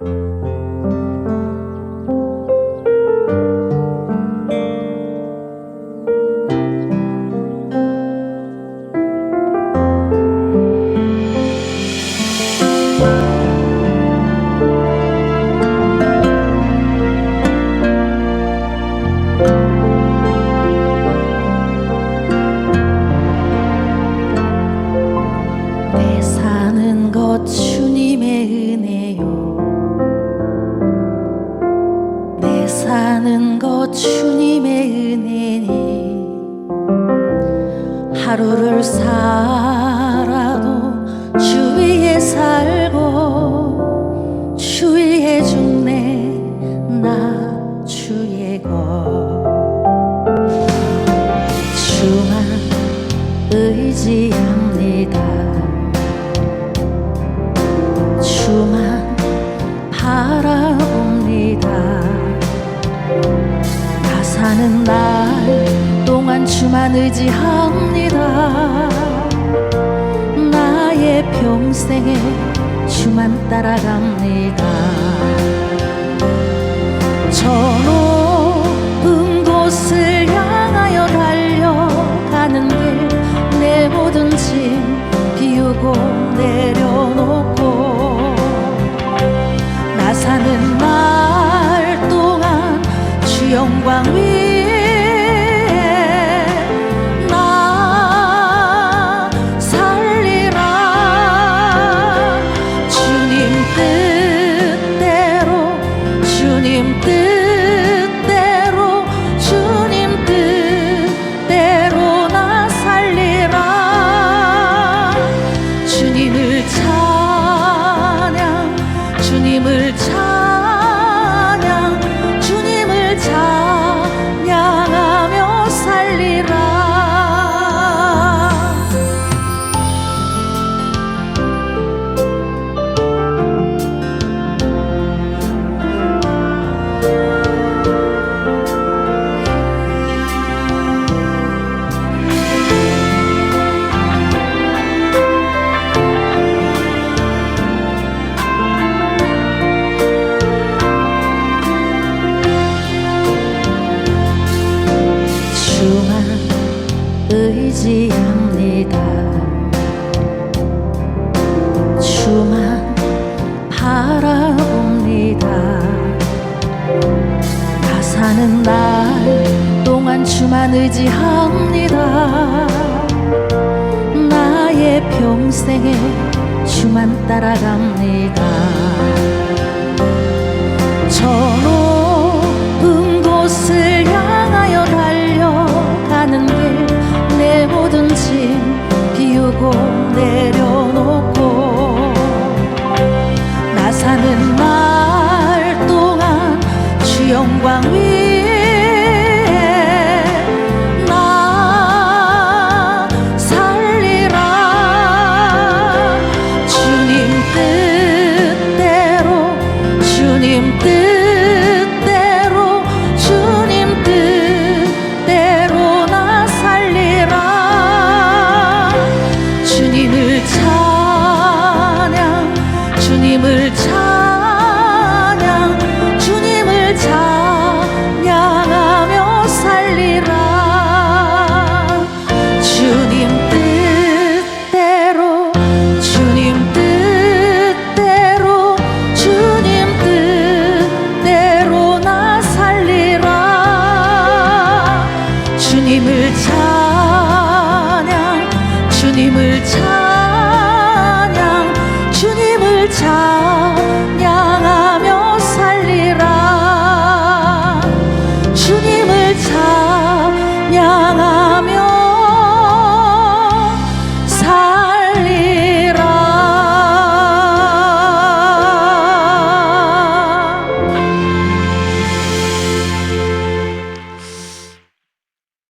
내 사는 것 주님의 은혜니 하루를 살아도 주위에 살고 주위에 죽네 나 주의 것. 주만 의지합니 의지합니다. 나의 평생에 주만 따라갑니다. 저 높은 곳을 향하여 달려가는 길 내 모든 짐 비우고 내려놓고 나 사는 날 동안 주 영광 위 찬양. 주님을 찬양 의지합니다. 주만 바라봅니다. 나 사는 날 동안 주만 의지합니다. 나의 평생에 주만 따라갑니다